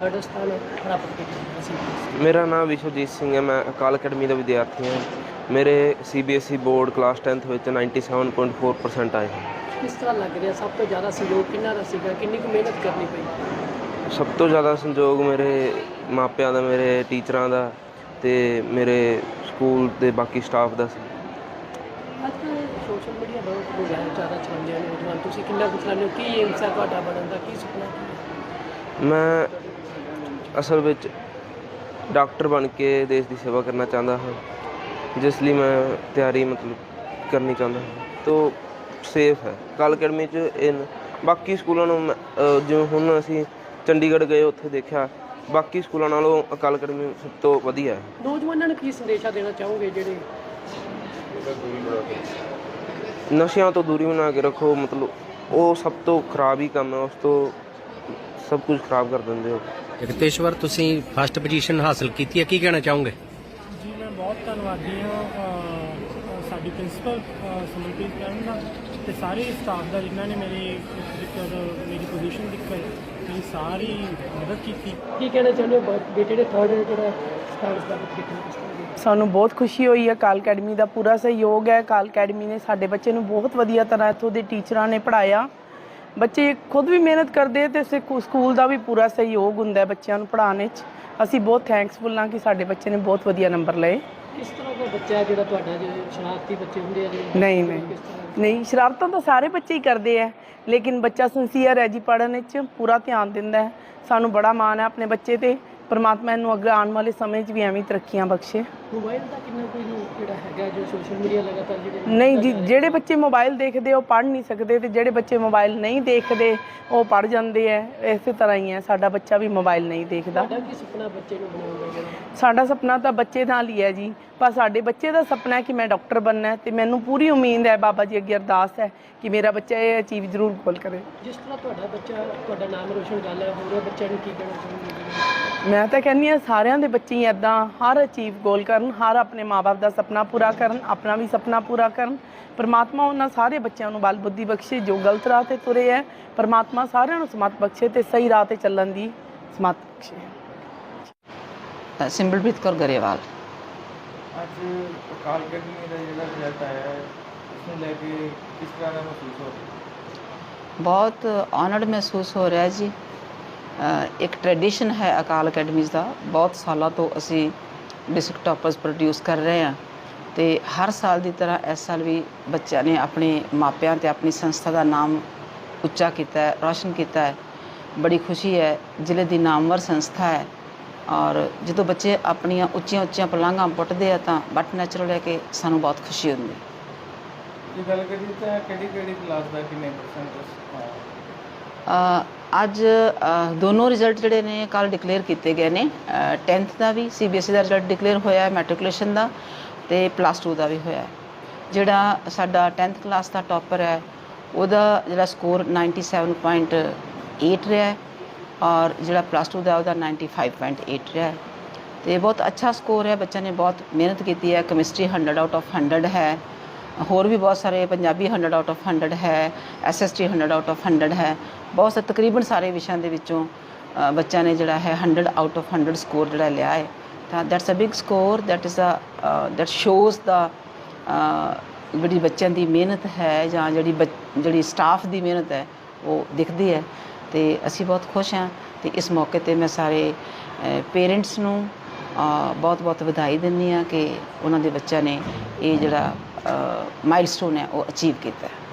Third ਸਥਾਨ ਪ੍ਰਾਪਤ ਕੀਤਾ ਸੀ। ਮੇਰਾ ਨਾਮ ਵਿਸ਼ਵਜੀਤ ਸਿੰਘ ਹੈ ਮੈਂ ਅਕਾਲ ਅਕੈਡਮੀ ਦਾ ਵਿਦਿਆਰਥੀ ਹਾਂ। ਮੇਰੇ ਸੀਬੀਐਸਈ ਬੋਰਡ ਕਲਾਸ 10th ਵਿੱਚ 97.4% ਆਏ ਹਨ। ਕਿਸ ਤਰ੍ਹਾਂ ਲੱਗ ਰਿਹਾ? ਸਭ ਤੋਂ ਜ਼ਿਆਦਾ ਸਹਿਯੋਗ ਕਿੰਨਾ ਦਾ ਸੀਗਾ? ਕਿੰਨੀ ਕੁ ਮਿਹਨਤ ਕਰਨੀ ਪਈ? ਸਭ ਤੋਂ ਜ਼ਿਆਦਾ ਸੰਯੋਗ ਮੇਰੇ ਮਾਪਿਆਂ ਦਾ ਮੇਰੇ ਟੀਚਰਾਂ ਦਾ ਤੇ ਮੇਰੇ ਸਕੂਲ ਦੇ ਬਾਕੀ ਸਟਾਫ ਦਾ ਸੀ। ਅੱਜ ਕੱਲ੍ਹ ਸੋਸ਼ਲ ਮੀਡੀਆ ਬਹੁਤ ਹੋ ਗਿਆ ਹੈ, ਜ਼ਿਆਦਾ ਚੱਲਦੇ ਨੇ ਨੌਜਵਾਨ। ਤੁਸੀਂ ਕਿੰਨਾ ਕੁ ਚਲਾਉਂਦੇ ਹੋ? ਕੀ ਏਮਸ ਹੈ ਤੁਹਾਡਾ ਬਣਨ ਦਾ? ਕੀ ਸੁਪਨਾ? ਕੀ ਹੈ ਮੈਂ ਅਸਲ ਵਿੱਚ ਡਾਕਟਰ ਬਣ ਕੇ ਦੇਸ਼ ਦੀ ਸੇਵਾ ਕਰਨਾ ਚਾਹੁੰਦਾ ਹਾਂ ਜਿਸ ਲਈ ਮੈਂ ਤਿਆਰੀ ਮਤਲਬ ਕਰਨੀ ਚਾਹੁੰਦਾ ਹਾਂ। ਤੋ ਸੇਫ ਹੈ। ਅਕਾਲ ਅਕੈਡਮੀ 'ਚ ਇਨ ਬਾਕੀ ਸਕੂਲਾਂ ਨੂੰ ਜਿਵੇਂ ਹੁਣ ਅਸੀਂ ਚੰਡੀਗੜ੍ਹ ਗਏ ਉੱਥੇ ਦੇਖਿਆ ਬਾਕੀ ਸਕੂਲਾਂ ਨਾਲੋਂ ਅਕਾਲ ਅਕੈਡਮੀ ਸਭ ਤੋਂ ਵਧੀਆ ਹੈ। ਨੌਜਵਾਨਾਂ ਨੂੰ ਕੀ ਸੰਦੇਸ਼ਾ ਦੇਣਾ ਚਾਹੋਗੇ ਜਿਹੜੇ ਨਸ਼ਿਆਂ ਤੋਂ ਦੂਰੀ ਬਣਾ ਕੇ ਰੱਖੋ ਮਤਲਬ ਉਹ ਸਭ ਤੋਂ ਖਰਾਬ ਹੀ ਕੰਮ ਹੈ ਉਸ ਤੋਂ ਸਭ ਕੁਝ ਖਰਾਬ ਕਰ ਦਿੰਦੇ ਹੋ। ਜਗਤੇਸ਼ਵਰ ਤੁਸੀਂ ਫਸਟ ਪੋਜੀਸ਼ਨ ਹਾਸਲ ਕੀਤੀ ਹੈ ਕੀ ਕਹਿਣਾ ਚਾਹੋਗੇ? ਜੀ ਮੈਂ ਬਹੁਤ ਧੰਨਵਾਦੀ ਹਾਂ ਸਾਡੀ ਪ੍ਰਿੰਸੀਪਲ ਸਮਰਪੀਤ ਕਰਨ ਦਾ ਤੇ ਸਾਰੇ ਸਟਾਫ ਦਾ ਜਿਨ੍ਹਾਂ ਨੇ ਮੇਰੀ ਮੇਰੀ ਪੋਜੀਸ਼ਨ ਦਿੱਕਤ ਮੇਰੀ ਸਾਰੀ ਮਦਦ ਕੀਤੀ। ਕੀ ਕਹਿਣਾ ਚਾਹੁੰਦੇ ਹੋ ਬੇਟੇ ਨੇ ਥਰਡ ਜਿਹੜਾ ਸਥਾਨ ਪ੍ਰਾਪਤ ਕੀਤਾ ਦੀ? ਸਾਨੂੰ ਬਹੁਤ ਖੁਸ਼ੀ ਹੋਈ ਹੈ ਕਾਲ ਅਕੈਡਮੀ ਦਾ ਪੂਰਾ ਸਹਿਯੋਗ ਹੈ। ਕਾਲ ਅਕੈਡਮੀ ਨੇ ਸਾਡੇ ਬੱਚੇ ਨੂੰ ਬਹੁਤ ਵਧੀਆ ਤਰ੍ਹਾਂ ਇੱਥੋਂ ਦੇ ਟੀਚਰਾਂ ਨੇ ਪੜਾਇਆ ਬੱਚੇ ਖੁਦ ਵੀ ਮਿਹਨਤ ਕਰਦੇ ਤੇ ਸਿੱਖ- ਸਕੂਲ ਦਾ ਵੀ ਪੂਰਾ ਸਹਿਯੋਗ ਹੁੰਦਾ ਬੱਚਿਆਂ ਨੂੰ ਪੜ੍ਹਾਉਣ ਵਿੱਚ। ਅਸੀਂ ਬਹੁਤ ਥੈਂਕਸਫੁਲ ਹਾਂ ਕਿ ਸਾਡੇ ਬੱਚੇ ਨੇ ਬਹੁਤ ਵਧੀਆ ਨੰਬਰ ਲਏ। ਕਿਸ ਤਰ੍ਹਾਂ ਦਾ ਬੱਚਾ ਹੈ ਜਿਹੜਾ ਤੁਹਾਡਾ ਜੋ ਸ਼ਰਾਰਤੀ ਬੱਚੇ ਹੁੰਦੇ ਆ? ਨਹੀਂ ਨਹੀਂ। ਨਹੀਂ ਸ਼ਰਾਰਤਾਂ ਤਾਂ ਸਾਰੇ ਬੱਚੇ ਹੀ ਕਰਦੇ ਆ ਲੇਕਿਨ ਬੱਚਾ ਸਿੰਸੀਅਰ ਹੈ ਜੀ ਪੜ੍ਹਨ ਵਿੱਚ ਪੂਰਾ ਧਿਆਨ ਦਿੰਦਾ ਹੈ। ਸਾਨੂੰ ਬੜਾ ਮਾਣ ਹੈ ਆਪਣੇ ਬੱਚੇ ਤੇ। ਪਰਮਾਤਮਾ ਇਹਨੂੰ ਅੱਗੇ ਆਉਣ ਵਾਲੇ ਸਮੇਂ 'ਚ ਵੀ ਐਵੇਂ ਤਰੱਕੀਆਂ ਬਖਸ਼ੇ। ਮੋਬਾਈਲ ਦਾ ਕਿੰਨਾ ਕੋਈ ਜਿਹੜਾ ਹੈਗਾ ਜੋ ਸੋਸ਼ਲ ਮੀਡੀਆ ਲਗਾਤਾਰ ਜਿਹੜੇ ਨਹੀਂ ਜੀ ਜਿਹੜੇ ਬੱਚੇ ਮੋਬਾਈਲ ਦੇਖਦੇ ਉਹ ਪੜ੍ਹ ਨਹੀਂ ਸਕਦੇ ਤੇ ਜਿਹੜੇ ਬੱਚੇ ਮੋਬਾਈਲ ਨਹੀਂ ਦੇਖਦੇ ਉਹ ਪੜ੍ਹ ਜਾਂਦੇ ਐ। ਇਸੇ ਤਰ੍ਹਾਂ ਹੀ ਹੈ ਸਾਡਾ ਬੱਚਾ ਵੀ ਮੋਬਾਈਲ ਨਹੀਂ ਦੇਖਦਾ। ਤੁਹਾਡਾ ਕੀ ਸੁਪਨਾ ਬੱਚੇ ਨੂੰ ਬਣਾਉਣ ਦਾ ਜਿਹੜਾ? ਸਾਡਾ ਸੁਪਨਾ ਤਾਂ ਬੱਚੇ ਨਾਲ ਹੀ ਹੈ ਜੀ। ਪਰ ਸਾਡੇ ਬੱਚੇ ਦਾ ਸੁਪਨਾ ਹੈ ਕਿ ਮੈਂ ਡਾਕਟਰ ਬਣਨਾ ਹੈ ਤੇ ਮੈਨੂੰ ਪੂਰੀ ਉਮੀਦ ਹੈ ਬਾਬਾ ਜੀ ਅੱਗੇ ਅਰਦਾਸ ਹੈ ਕਿ ਮੇਰਾ ਬੱਚਾ ਇਹ ਅਚੀਵ ਜ਼ਰੂਰ ਗੋਲ ਕਰੇ। ਜਿਸ ਤਰ੍ਹਾਂ ਤੁਹਾਡਾ ਬੱਚਾ ਤੁਹਾਡਾ ਨਾਮ ਰੋਸ਼ਨ ਕਰ ਲਿਆ ਹੋਰ ਬੱਚਿਆਂ ਨੂੰ ਕੀ ਕਹਿਣਾ ਚਾਹੁੰਦੇ ਮੈਂ ਤਾਂ ਕਹਿੰਦੀ ਹਾਂ ਸਾਰਿਆਂ ਦੇ ਬੱਚੇ ਹੀ ਇਦਾਂ ਹਰ ਅਚੀਵ ਗੋਲ ਕਰਨ ਹਰ ਆਪਣੇ ਮਾਪੇ ਦਾ ਸੁਪਨਾ ਪੂਰਾ ਕਰਨ ਆਪਣਾ ਵੀ ਸੁਪਨਾ ਪੂਰਾ ਕਰਨ। ਪਰਮਾਤਮਾ ਉਹਨਾਂ ਸਾਰੇ ਬੱਚਿਆਂ ਨੂੰ ਬਲ ਬੁੱਧੀ ਬਖਸ਼ੇ ਜੋ ਗਲਤ ਰਾਹ ਤੇ ਤੁਰੇ ਹੈ ਪਰਮਾਤਮਾ ਸਾਰਿਆਂ ਨੂੰ ਸਮਤ ਬਖਸ਼ੇ ਤੇ ਸਹੀ ਰਾਹ ਤੇ ਚੱਲਣ ਦੀ ਸਮਤ ਬਖਸ਼ੇ। ਅ, ਸਿਮਰਪ੍ਰੀਤ ਕੌਰ ਗਰੇਵਾਲ। ਅੱਜ ਅਕਾਲ ਅਕੈਡਮੀ ਦਾ ਜਿਹੜਾ ਰਿਜ਼ਲਟ ਆਇਆ ਹੈ ਉਸ ਨੂੰ ਲੈ ਕੇ ਕਿਸ ਤਰ੍ਹਾਂ ਦਾ ਮਹਿਸੂਸ ਹੋ ਰਿਹਾ? ਬਹੁਤ ਆਨਰਡ ਮਹਿਸੂਸ ਹੋ ਰਿਹਾ ਜੀ। ਇੱਕ ਟ੍ਰੈਡੀਸ਼ਨ ਹੈ ਅਕਾਲ ਅਕੈਡਮੀਜ਼ ਦਾ। ਬਹੁਤ ਸਾਲਾਂ ਤੋਂ ਅਸੀਂ ਡਿਸਟ੍ਰਿਕਟ ਟਾਪਰਸ ਪ੍ਰੋਡਿਊਸ ਕਰ ਰਹੇ ਹਾਂ ਤੇ ਹਰ ਸਾਲ ਦੀ ਤਰ੍ਹਾਂ ਇਸ ਸਾਲ ਵੀ ਬੱਚਿਆਂ ਨੇ ਆਪਣੇ ਮਾਪਿਆਂ ਤੇ ਆਪਣੀ ਸੰਸਥਾ ਦਾ ਨਾਮ ਉੱਚਾ ਕੀਤਾ ਹੈ ਰੌਸ਼ਨ ਕੀਤਾ ਹੈ। ਬੜੀ ਖੁਸ਼ੀ ਹੈ ਜ਼ਿਲ੍ਹੇ ਦੀ ਨਾਮਵਰ ਸੰਸਥਾ ਹੈ ਔਰ ਜਦੋਂ ਬੱਚੇ ਆਪਣੀਆਂ ਉੱਚੀਆਂ ਉੱਚੀਆਂ ਪਲਾਂਘਾਂ ਪੁੱਟਦੇ ਆ ਤਾਂ ਬਟ ਨੈਚੁਰਲ ਹੈ ਕਿ ਸਾਨੂੰ ਬਹੁਤ ਖੁਸ਼ੀ ਹੁੰਦੀ ਹੈ। ਜੇ ਗੱਲ ਕਰੀਏ ਤਾਂ ਕਿਹੜੀ ਕਿਹੜੀ ਕਲਾਸ ਦਾ ਕਿੰਨੇ ਪਰਸੈਂਟ ਅ, ਅੱਜ ਦੋਨੋਂ ਰਿਜ਼ਲਟ ਜਿਹੜੇ ਨੇ ਕੱਲ ਡਿਕਲੇਅਰ ਕੀਤੇ ਗਏ ਨੇ। 10th ਦਾ ਵੀ ਸੀਬੀਐਸਈ ਦਾ ਰਿਜ਼ਲਟ ਡਿਕਲੇਅਰ ਹੋਇਆ ਹੈ ਮੈਟ੍ਰਿਕੂਲੇਸ਼ਨ ਦਾ, ਤੇ ਪਲੱਸ 2 ਦਾ ਵੀ ਹੋਇਆ ਹੈ। ਜਿਹੜਾ ਸਾਡਾ 10th ਕਲਾਸ ਦਾ ਟਾਪਰ ਹੈ, ਉਹਦਾ ਜਿਹੜਾ ਸਕੋਰ 97.8 ਰਿਹਾ ਹੈ ਔਰ ਜਿਹੜਾ ਪਲੱਸ 2 ਦਾ ਉਹਦਾ 95.8 ਰਿਹਾ ਹੈ। ਤੇ ਬਹੁਤ ਅੱਛਾ ਸਕੋਰ ਹੈ, ਬੱਚਿਆਂ ਨੇ ਬਹੁਤ ਮਿਹਨਤ ਕੀਤੀ ਹੈ ਕੈਮਿਸਟਰੀ 100 ਆਊਟ ਆਫ 100 ਹੈ। ਹੋਰ ਵੀ ਬਹੁਤ ਸਾਰੇ ਪੰਜਾਬੀ 100 ਆਊਟ ਆਫ 100 ਹੈ ਐਸਐਸਟੀ 100 ਆਊਟ ਆਫ 100 ਹੈ। ਬਹੁਤ ਸਾਰੇ ਤਕਰੀਬਨ ਸਾਰੇ ਵਿਸ਼ਿਆਂ ਦੇ ਵਿੱਚੋਂ ਬੱਚਿਆਂ ਨੇ ਜਿਹੜਾ ਹੈ 100 ਆਊਟ ਆਫ 100 ਸਕੋਰ ਜਿਹੜਾ ਲਿਆ ਹੈ। ਤਾਂ that's a big score that is a that shows ਦਾ ਜਿਹੜੀ ਬੱਚਿਆਂ ਦੀ ਮਿਹਨਤ ਹੈ ਜਾਂ ਜਿਹੜੀ ਬੱਚ- ਜਿਹੜੀ ਸਟਾਫ ਦੀ ਮਿਹਨਤ ਹੈ, ਉਹ ਦਿਖਦੀ ਹੈ। ਤੇ ਅਸੀਂ ਬਹੁਤ ਖੁਸ਼ ਹਾਂ ਤੇ ਇਸ ਮੌਕੇ ਤੇ ਮੈਂ ਸਾਰੇ ਪੇਰੈਂਟਸ ਨੂੰ ਬਹੁਤ ਬਹੁਤ ਵਧਾਈ ਦਿੰਦੀ ਹਾਂ ਕਿ ਉਹਨਾਂ ਦੇ ਬੱਚਿਆਂ ਨੇ ਇਹ ਜਿਹੜਾ ਮਾਈਲਸਟੋਨ ਹੈ ਉਹ ਅਚੀਵ ਕੀਤਾ ਹੈ।